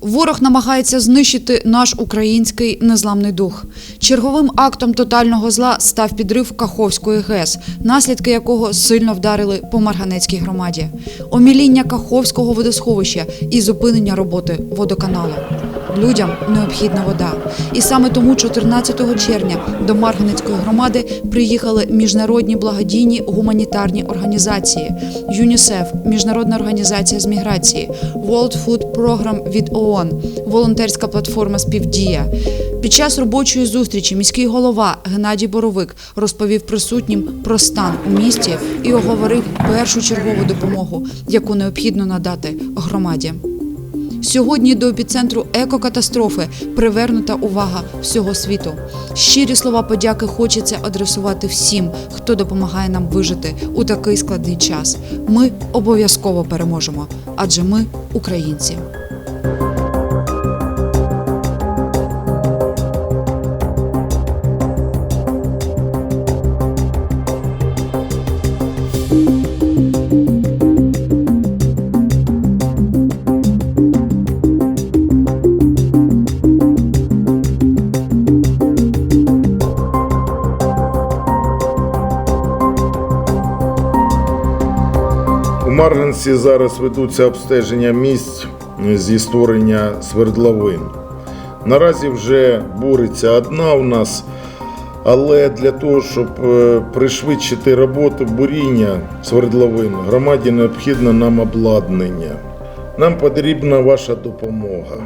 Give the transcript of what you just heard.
Ворог намагається знищити наш український незламний дух. Черговим актом тотального зла став підрив Каховської ГЕС, наслідки якого сильно вдарили по Марганецькій громаді, оміління Каховського водосховища і зупинення роботи водоканалу. Людям необхідна вода. І саме тому 14 червня до Марганецької громади приїхали міжнародні благодійні гуманітарні організації: ЮНІСЕФ, Міжнародна організація з міграції, World Food Program від ООН, волонтерська платформа Співдія. Під час робочої зустрічі міський голова Геннадій Боровик розповів присутнім про стан у місті і оговорив першу чергову допомогу, яку необхідно надати громаді. Сьогодні до епіцентру екокатастрофи привернута увага всього світу. Щирі слова подяки хочеться адресувати всім, хто допомагає нам вижити у такий складний час. Ми обов'язково переможемо, адже ми українці. У Марганці зараз ведуться обстеження місць зі створення свердловин. Наразі вже буриться одна у нас, але для того, щоб е, пришвидшити роботу буріння свердловин, громаді необхідно нам обладнання. Нам потрібна ваша допомога.